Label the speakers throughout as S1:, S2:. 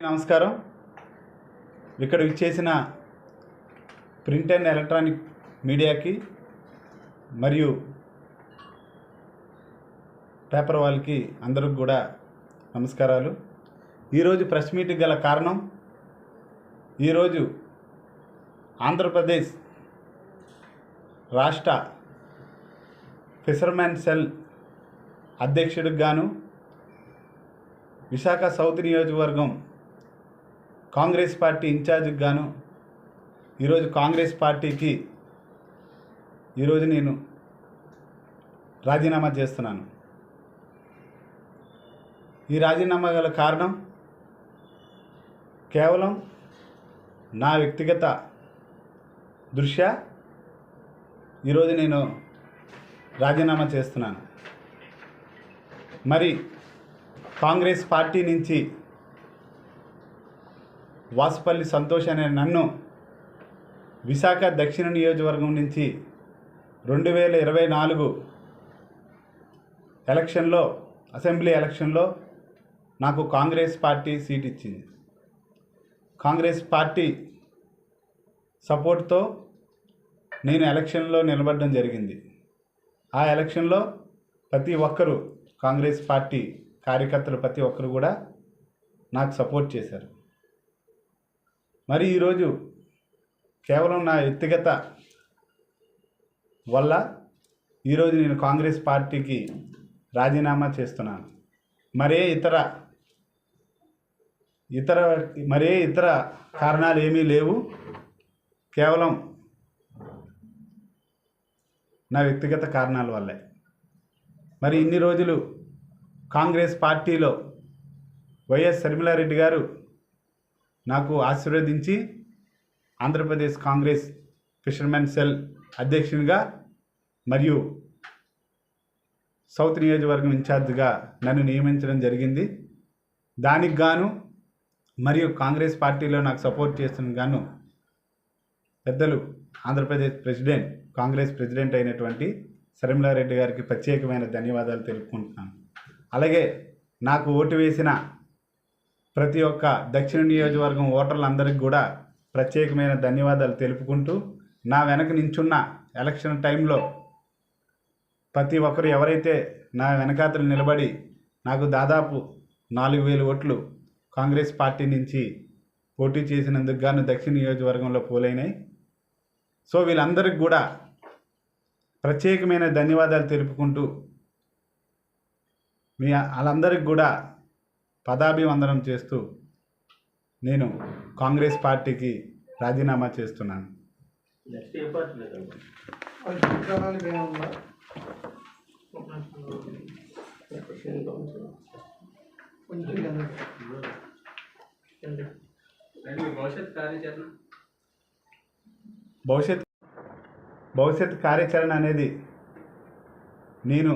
S1: నమస్కారం. ఇక్కడ ఇచ్చేసిన ప్రింట్ అండ్ ఎలక్ట్రానిక్ మీడియాకి మరియు పేపర్ వాళ్ళకి అందరికి కూడా నమస్కారాలు. ఈరోజు ప్రెస్ మీట్కి గల కారణం ఈరోజు ఆంధ్రప్రదేశ్ రాష్ట్ర ఫిషర్మెన్ సెల్ అధ్యక్షుడికి గాను విశాఖ సౌత్ నియోజకవర్గం కాంగ్రెస్ పార్టీ ఇన్ఛార్జ్కి గాను ఈరోజు కాంగ్రెస్ పార్టీకి ఈరోజు నేను రాజీనామా చేస్తున్నాను. ఈ రాజీనామా గల కారణం కేవలం నా వ్యక్తిగత దృష్ట్యా ఈరోజు నేను రాజీనామా చేస్తున్నాను. మరి కాంగ్రెస్ పార్టీ నుంచి వాసుపల్లి సంతోష్ అనే నన్ను విశాఖ దక్షిణ నియోజకవర్గం నుంచి రెండు వేల ఇరవై నాలుగు ఎలక్షన్లో అసెంబ్లీ ఎలక్షన్లో నాకు కాంగ్రెస్ పార్టీ సీట్ ఇచ్చింది కాంగ్రెస్ పార్టీ సపోర్ట్తో నేను ఎలక్షన్లో నిలబడడం జరిగింది. ఆ ఎలక్షన్లో ప్రతి ఒక్కరూ కాంగ్రెస్ పార్టీ కార్యకర్తలు ప్రతి ఒక్కరు కూడా నాకు సపోర్ట్ చేశారు. మరి ఈరోజు కేవలం నా వ్యక్తిగత వల్ల ఈరోజు నేను కాంగ్రెస్ పార్టీకి రాజీనామా చేస్తున్నాను. మరే ఇతర ఇతర మరే ఇతర కారణాలు ఏమీ లేవు. కేవలం నా వ్యక్తిగత కారణాల వల్లే. మరి ఇన్ని రోజులు కాంగ్రెస్ పార్టీలో వైఎస్ శర్మిలారెడ్డి గారు నాకు ఆశీర్వదించి ఆంధ్రప్రదేశ్ కాంగ్రెస్ ఫిషర్మెన్ సెల్ అధ్యక్షునిగా మరియు సౌత్ నియోజకవర్గం ఇన్ఛార్జ్గా నన్ను నియమించడం జరిగింది. దానికి గాను మరియు కాంగ్రెస్ పార్టీలో నాకు సపోర్ట్ చేస్తున్న గాను పెద్దలు ఆంధ్రప్రదేశ్ ప్రెసిడెంట్ కాంగ్రెస్ ప్రెసిడెంట్ అయినటువంటి శర్మిలారెడ్డి గారికి ప్రత్యేకమైన ధన్యవాదాలు తెలుపుకుంటున్నాను. అలాగే నాకు ఓటు వేసిన ప్రతి ఒక్క దక్షిణ నియోజకవర్గం ఓటర్లందరికీ కూడా ప్రత్యేకమైన ధన్యవాదాలు తెలుపుకుంటూ నా వెనక నించున్న ఎలక్షన్ టైంలో ప్రతి ఒక్కరు ఎవరైతే నా వెనకాతలు నిలబడి నాకు దాదాపు నాలుగు వేల ఓట్లు కాంగ్రెస్ పార్టీ నుంచి పోటీ చేసినందుకు గాను దక్షిణ నియోజకవర్గంలో పోలైనాయి. సో వీళ్ళందరికీ కూడా ప్రత్యేకమైన ధన్యవాదాలు తెలుపుకుంటూ మీ వాళ్ళందరికి కూడా పదాభివందనం చేస్తూ నేను కాంగ్రెస్ పార్టీకి రాజీనామా చేస్తున్నాను.
S2: భవిష్యత్
S1: భవిష్యత్ కార్యాచరణ అనేది నేను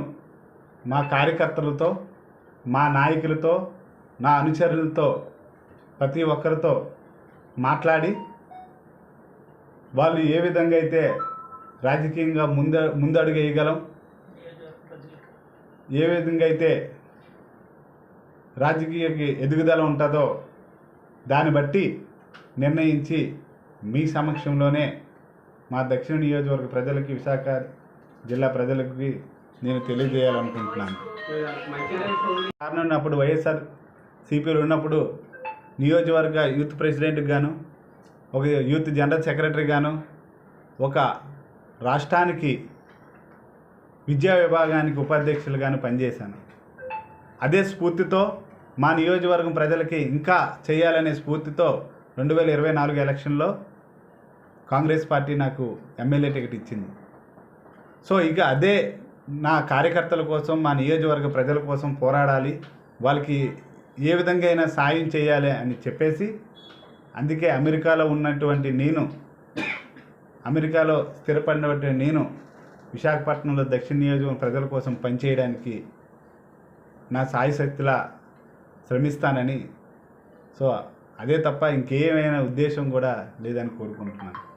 S1: మా కార్యకర్తలతో మా నాయకులతో నా అనుచరులతో ప్రతి ఒక్కరితో మాట్లాడి వాళ్ళు ఏ విధంగా అయితే రాజకీయంగా ముంద ముందడుగు వేయగలం ఏ విధంగా అయితే రాజకీయ ఎదుగుదల ఉంటుందో దాన్ని బట్టి నిర్ణయించి మీ సమక్షంలోనే మా దక్షిణ నియోజకవర్గ ప్రజలకి విశాఖ జిల్లా ప్రజలకి నేను తెలియజేయాలనుకుంటున్నాను. కారణం అప్పుడు వైఎస్ఆర్ సిపిఎల్ ఉన్నప్పుడు నియోజకవర్గ యూత్ ప్రెసిడెంట్కి గాను ఒక యూత్ జనరల్ సెక్రటరీ గాను ఒక రాష్ట్రానికి విద్యా విభాగానికి ఉపాధ్యక్షులుగాను పనిచేశాను. అదే స్ఫూర్తితో మా నియోజకవర్గం ప్రజలకి ఇంకా చేయాలనే స్ఫూర్తితో రెండు వేల ఇరవై నాలుగు ఎలక్షన్లో కాంగ్రెస్ పార్టీ నాకు ఎమ్మెల్యే టికెట్ ఇచ్చింది. సో ఇక అదే నా కార్యకర్తల కోసం మా నియోజకవర్గ ప్రజల కోసం పోరాడాలి. వాళ్ళకి ఏ విధంగా అయినా సాయం చేయాలి అని చెప్పేసి అందుకే అమెరికాలో ఉన్నటువంటి నేను అమెరికాలో స్థిరపడినటువంటి నేను విశాఖపట్నంలో దక్షిణ నియోజకవర్గం ప్రజల కోసం పనిచేయడానికి నా సాయశక్తిలా శ్రమిస్తానని. సో అదే తప్ప ఇంకేమైనా ఉద్దేశం కూడా లేదని కోరుకుంటున్నాను.